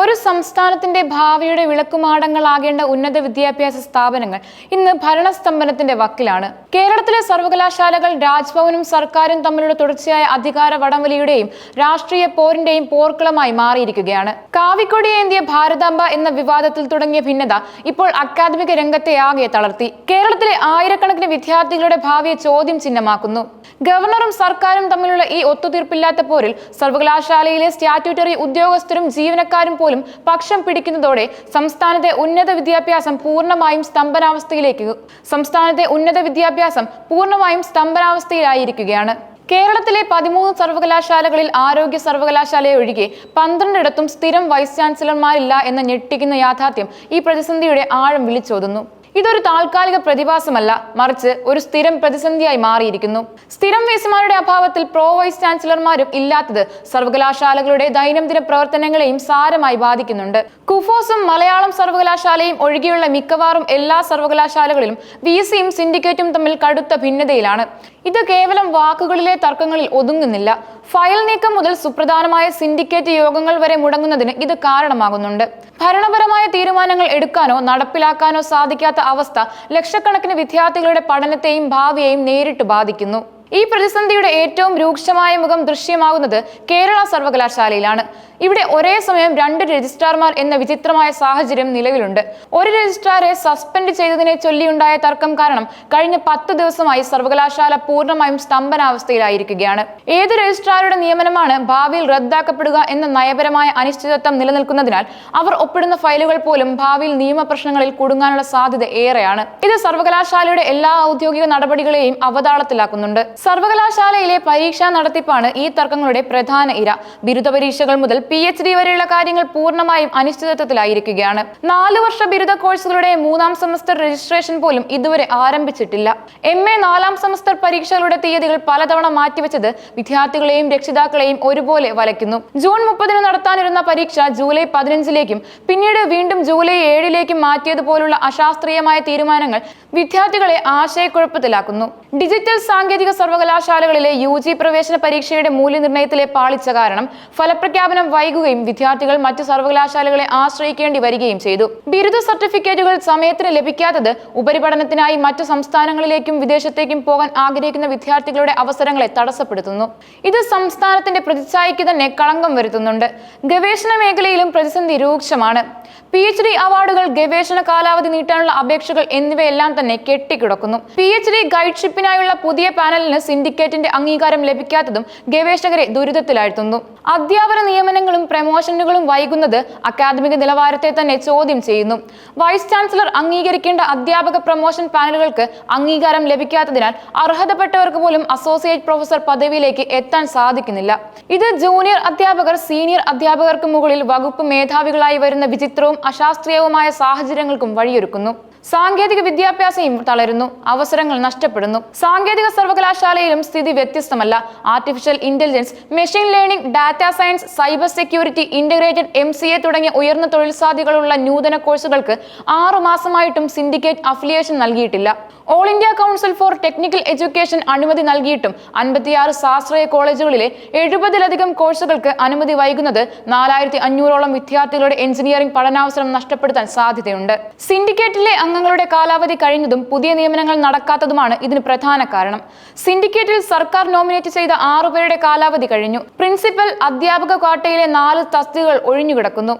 ഒരു സംസ്ഥാനത്തിന്റെ ഭാവിയുടെ വിളക്കുമാടങ്ങളാകേണ്ട ഉന്നത വിദ്യാഭ്യാസ സ്ഥാപനങ്ങൾ ഇന്ന് ഭരണസ്തംഭനത്തിന്റെ വക്കിലാണ്. കേരളത്തിലെ സർവകലാശാലകൾ രാജ്ഭവനും സർക്കാരും തമ്മിലുള്ള തുടർച്ചയായ അധികാര വടംവലിയുടെയും രാഷ്ട്രീയ പോരിന്റെയും പോർക്കളമായി മാറിയിരിക്കുകയാണ്. കാവിക്കൊടി ഏന്തിയ ഭാരതാംബ എന്ന വിവാദത്തിൽ തുടങ്ങിയ ഭിന്നത ഇപ്പോൾ അക്കാദമിക രംഗത്തെ ആകെ തളർത്തി. കേരളത്തിലെ ആയിരക്കണക്കിന് വിദ്യാർത്ഥികളുടെ ഭാവിയെ ചോദ്യം ചിഹ്നമാക്കുന്നു. ഗവർണറും സർക്കാരും തമ്മിലുള്ള ഈ ഒത്തുതീർപ്പില്ലാത്ത പോരിൽ സർവകലാശാലയിലെ സ്റ്റാറ്റ്യൂട്ടറി ഉദ്യോഗസ്ഥരും ജീവനക്കാരും പോലും പക്ഷം പിടിക്കുന്നതോടെ സംസ്ഥാനത്തെ ഉന്നത വിദ്യാഭ്യാസം പൂർണമായും സ്തംഭനാവസ്ഥയിലേക്ക് സംസ്ഥാനത്തെ ഉന്നത വിദ്യാഭ്യാസം പൂർണമായും സ്തംഭനാവസ്ഥയിലായിരിക്കുകയാണ്. കേരളത്തിലെ പതിമൂന്ന് സർവകലാശാലകളിൽ ആരോഗ്യ സർവകലാശാലയെ ഒഴികെ പന്ത്രണ്ടിടത്തും സ്ഥിരം വൈസ് ചാൻസലർമാരില്ല എന്ന ഞെട്ടിക്കുന്ന യാഥാർത്ഥ്യം ഈ പ്രതിസന്ധിയുടെ ആഴം വിളിച്ചോതുന്നു. ഇതൊരു താൽക്കാലിക പ്രതിഭാസമല്ല മറിച്ച് ഒരു സ്ഥിരം പ്രതിസന്ധിയായി മാറിയിരിക്കുന്നു. സ്ഥിരം വേസുമാരുടെ അഭാവത്തിൽ പ്രോ വൈസ് ചാൻസലർമാരും ഇല്ലാത്തത് സർവകലാശാലകളുടെ ദൈനംദിന പ്രവർത്തനങ്ങളെയും സാരമായി ബാധിക്കുന്നുണ്ട്. കുഫോസും മലയാളം സർവകലാശാലയും ഒഴികെയുള്ള മിക്കവാറും എല്ലാ സർവകലാശാലകളിലും വി സിയും സിൻഡിക്കേറ്റും തമ്മിൽ കടുത്ത ഭിന്നതയിലാണ്. ഇത് കേവലം വാക്കുകളിലെ തർക്കങ്ങളിൽ ഒതുങ്ങുന്നില്ല. ഫയൽ നീക്കം മുതൽ സുപ്രധാനമായ സിൻഡിക്കേറ്റ് യോഗങ്ങൾ വരെ മുടങ്ങുന്നതിന് ഇത് കാരണമാകുന്നുണ്ട്. ഭരണപരമായ തീരുമാനങ്ങൾ എടുക്കാനോ നടപ്പിലാക്കാനോ സാധിക്കാത്ത അവസ്ഥ ലക്ഷക്കണക്കിന് വിദ്യാർത്ഥികളുടെ പഠനത്തെയും ഭാവിയെയും നേരിട്ട് ബാധിക്കുന്നു. ഈ പ്രതിസന്ധിയുടെ ഏറ്റവും രൂക്ഷമായ മുഖം ദൃശ്യമാകുന്നത് കേരള സർവകലാശാലയിലാണ്. ഇവിടെ ഒരേ സമയം രണ്ട് രജിസ്ട്രാർമാർ എന്ന വിചിത്രമായ സാഹചര്യം നിലവിലുണ്ട്. ഒരു രജിസ്ട്രാറെ സസ്പെൻഡ് ചെയ്തതിനെ ചൊല്ലിയുണ്ടായ തർക്കം കാരണം കഴിഞ്ഞ പത്ത് ദിവസമായി സർവകലാശാല പൂർണമായും സ്തംഭനാവസ്ഥയിലായിരിക്കുകയാണ്. ഏത് രജിസ്ട്രാറുടെ നിയമനമാണ് ഭാവിയിൽ റദ്ദാക്കപ്പെടുക എന്ന നയപരമായ അനിശ്ചിതത്വം നിലനിൽക്കുന്നതിനാൽ അവർ ഒപ്പിടുന്ന ഫയലുകൾ പോലും ഭാവിയിൽ നിയമപ്രശ്നങ്ങളിൽ കുടുങ്ങാനുള്ള സാധ്യത ഏറെയാണ്. ഇത് സർവകലാശാലയുടെ എല്ലാ ഔദ്യോഗിക നടപടികളെയും അവതാളത്തിലാക്കുന്നുണ്ട്. സർവകലാശാലയിലെ പരീക്ഷാ നടത്തിപ്പാണ് ഈ തർക്കങ്ങളുടെ പ്രധാന ഇര. ബിരുദ പരീക്ഷകൾ മുതൽ പി എച്ച് ഡി വരെയുള്ള കാര്യങ്ങൾ പൂർണമായും അനിശ്ചിതത്വത്തിലായിരിക്കുകയാണ്. നാല് വർഷ ബിരുദ കോഴ്സുകളുടെ മൂന്നാം സെമസ്റ്റർ രജിസ്ട്രേഷൻ പോലും ഇതുവരെ ആരംഭിച്ചിട്ടില്ല. എം എ നാലാം സെമസ്റ്റർ പരീക്ഷകളുടെ തീയതികൾ പലതവണ മാറ്റിവെച്ചത് വിദ്യാർത്ഥികളെയും രക്ഷിതാക്കളെയും ഒരുപോലെ വലയ്ക്കുന്നു. ജൂൺ മുപ്പതിന് നടത്താനിരുന്ന പരീക്ഷ ജൂലൈ പതിനഞ്ചിലേക്കും പിന്നീട് വീണ്ടും ജൂലൈ ഏഴിലേക്കും മാറ്റിയതുപോലുള്ള അശാസ്ത്രീയമായ തീരുമാനങ്ങൾ വിദ്യാർത്ഥികളെ ആശയക്കുഴപ്പത്തിലാക്കുന്നു. ഡിജിറ്റൽ സാങ്കേതിക സർവകലാശാലകളിലെ യു ജി പ്രവേശന പരീക്ഷയുടെ മൂല്യനിർണയത്തിലെ പാളിച്ച കാരണം ഫലപ്രഖ്യാപനം വൈകുകയും വിദ്യാർത്ഥികൾ മറ്റ് സർവകലാശാലകളെ ആശ്രയിക്കേണ്ടി വരികയും ചെയ്തു. ബിരുദ സർട്ടിഫിക്കറ്റുകൾ സമയത്തിന് ലഭിക്കാത്തത് ഉപരിപഠനത്തിനായി മറ്റു സംസ്ഥാനങ്ങളിലേക്കും വിദേശത്തേക്കും പോകാൻ ആഗ്രഹിക്കുന്ന വിദ്യാർത്ഥികളുടെ അവസരങ്ങളെ തടസ്സപ്പെടുത്തുന്നു. ഇത് സംസ്ഥാനത്തിന്റെ പ്രതിച്ഛായയ്ക്ക് തന്നെ കളങ്കം വരുത്തുന്നുണ്ട്. ഗവേഷണ മേഖലയിലും പ്രതിസന്ധി രൂക്ഷമാണ്. പി എച്ച് ഡി അവാർഡുകൾ ഗവേഷണ കാലാവധി നീട്ടാനുള്ള അപേക്ഷകൾ എന്നിവയെല്ലാം തന്നെ കെട്ടിക്കിടക്കുന്നു. പി എച്ച് ഡി ഗൈഡ്ഷിപ്പിനായുള്ള പുതിയ പാനലിന് സിൻഡിക്കേറ്റിന്റെ അംഗീകാരം ലഭിക്കാത്തതും ഗവേഷകരെ ദുരിതത്തിലാഴ്ത്തുന്നു. അധ്യാപന നിയമനങ്ങളും പ്രമോഷനുകളും വൈകുന്നത് അക്കാദമിക നിലവാരത്തെ തന്നെ ചോദ്യം ചെയ്യുന്നു. വൈസ് ചാൻസലർ അംഗീകരിക്കേണ്ട അധ്യാപക പ്രമോഷൻ പാനലുകൾക്ക് അംഗീകാരം ലഭിക്കാത്തതിനാൽ അർഹതപ്പെട്ടവർക്ക് പോലും അസോസിയേറ്റ് പ്രൊഫസർ പദവിയിലേക്ക് എത്താൻ സാധിക്കുന്നില്ല. ഇത് ജൂനിയർ അധ്യാപകർ സീനിയർ അധ്യാപകർക്ക് മുകളിൽ വകുപ്പ് മേധാവികളായി വരുന്ന വിചിത്രവും അശാസ്ത്രീയവുമായ സാഹചര്യങ്ങൾക്കും വഴിയൊരുക്കുന്നു. സാങ്കേതിക വിദ്യാഭ്യാസം തളരുന്നു. അവസരങ്ങൾ നഷ്ടപ്പെടുന്നു. സാങ്കേതിക സർവകലാശാലയിലും സ്ഥിതി വ്യത്യസ്തമല്ല. Artificial intelligence machine learning data science cyber security integrated M C A തുടങ്ങിയ ഉയർന്ന തൊഴിൽ സാധ്യതകളുള്ള നൂതന കോഴ്സുകൾക്ക് ആറു മാസമായിട്ടും സിൻഡിക്കേറ്റ് അഫിലിയേഷൻ നൽകിയിട്ടില്ല. All India council for technical education അനുമതി നൽകിയിട്ടും അൻപത്തിയാറ് സ്വാശ്രയ കോളേജുകളിലെ എഴുപതിലധികം കോഴ്സുകൾക്ക് അനുമതി വൈകുന്നത് നാലായിരത്തി അഞ്ഞൂറോളം വിദ്യാർത്ഥികളുടെ എഞ്ചിനീയറിംഗ് പഠനാവസരം നഷ്ടപ്പെടുത്താൻ സാധ്യതയുണ്ട്. സിൻഡിക്കേറ്റിലെ അംഗങ്ങളുടെ കാലാവധി കഴിഞ്ഞതും പുതിയ നിയമനങ്ങൾ നടക്കാത്തതുമാണ് ഇതിന് പ്രധാന കാരണം. സിൻഡിക്കേറ്റിൽ സർക്കാർ നോമിനേറ്റ് ചെയ്ത ആറുപേരുടെ കാലാവധി കഴിഞ്ഞു. പ്രിൻസിപ്പൽ അധ്യാപക ക്വാട്ടയിലെ നാല് തസ്തികകൾ ഒഴിഞ്ഞുകിടക്കുന്നു.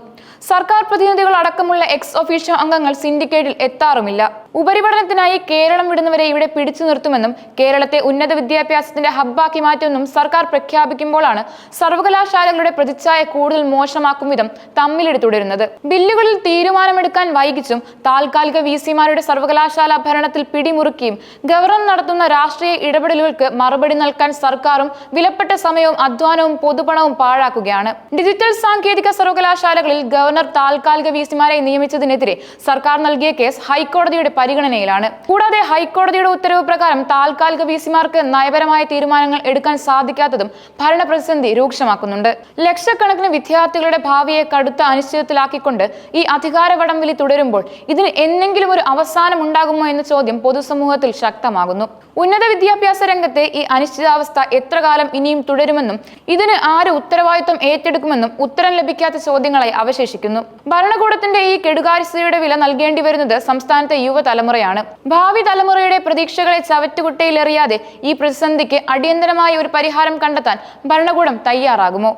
സർക്കാർ പ്രതിനിധികൾ അടക്കമുള്ള എക്സ് ഒഫീഷ്യോ അംഗങ്ങൾ സിൻഡിക്കേറ്റിൽ എത്താറുമില്ല. ഉപരിപഠനത്തിനായി കേരളം വിടുന്നവരെ ഇവിടെ പിടിച്ചു നിർത്തുമെന്നും കേരളത്തെ ഉന്നത വിദ്യാഭ്യാസത്തിന്റെ ഹബ്ബാക്കി മാറ്റുമെന്നും സർക്കാർ പ്രഖ്യാപിക്കുമ്പോഴാണ് സർവകലാശാലകളുടെ പ്രതിച്ഛായ കൂടുതൽ മോശമാക്കും വിധം തമ്മിലിടി തുടരുന്നത്. ബില്ലുകളിൽ തീരുമാനമെടുക്കാൻ വൈകിച്ചും താൽക്കാലിക വി സിമാരുടെ സർവകലാശാല ഭരണത്തിൽ പിടിമുറുക്കിയും ഗവർണർ നടത്തുന്ന രാഷ്ട്രീയ ഇടപെടലുകൾക്ക് മറുപടി നൽകാൻ സർക്കാരും വിലപ്പെട്ട സമയവും അധ്വാനവും പൊതുപണവും പാഴാക്കുകയാണ്. ഡിജിറ്റൽ സാങ്കേതിക സർവകലാശാലകളിൽ ഗവർണർ താൽക്കാലിക വി സിമാരെ നിയമിച്ചതിനെതിരെ സർക്കാർ നൽകിയ കേസ് ഹൈക്കോടതിയുടെ പരിഗണനയിലാണ്. കൂടാതെ ഹൈക്കോടതിയുടെ ഉത്തരവ് പ്രകാരം താൽക്കാലിക വി സിമാർക്ക് നയപരമായ തീരുമാനങ്ങൾ എടുക്കാൻ സാധിക്കാത്തതും ഭരണ പ്രതിസന്ധി രൂക്ഷമാക്കുന്നുണ്ട്. ലക്ഷക്കണക്കിന് വിദ്യാർത്ഥികളുടെ ഭാവിയെ കടുത്ത അനിശ്ചിതത്തിലാക്കിക്കൊണ്ട് ഈ അധികാര വടംവലി തുടരുമ്പോൾ ഇതിന് എന്തെങ്കിലും ഒരു അവസാനം ഉണ്ടാകുമോ എന്ന ചോദ്യം പൊതുസമൂഹത്തിൽ ശക്തമാകുന്നു. ഉന്നത വിദ്യാഭ്യാസ രംഗത്തെ ഈ അനിശ്ചിതാവസ്ഥ എത്ര കാലം ഇനിയും തുടരുമെന്നും ഇതിന് ആര് ഉത്തരവാദിത്വം ഏറ്റെടുക്കുമെന്നും ഉത്തരം ലഭിക്കാത്ത ചോദ്യങ്ങളായി അവശേഷിക്കുന്നു. ഭരണകൂടത്തിന്റെ ഈ കെടുകാര്യസ്ഥതയുടെ വില നൽകേണ്ടി വരുന്നത് സംസ്ഥാനത്തെ യുവതലമുറയാണ് ഭാവി തലമുറയുടെ പ്രതീക്ഷകളെ ചവറ്റുകുട്ടയിലെറിയാതെ ഈ പ്രതിസന്ധിക്ക് അടിയന്തരമായ ഒരു പരിഹാരം കണ്ടെത്താൻ ഭരണകൂടം തയ്യാറാകുമോ?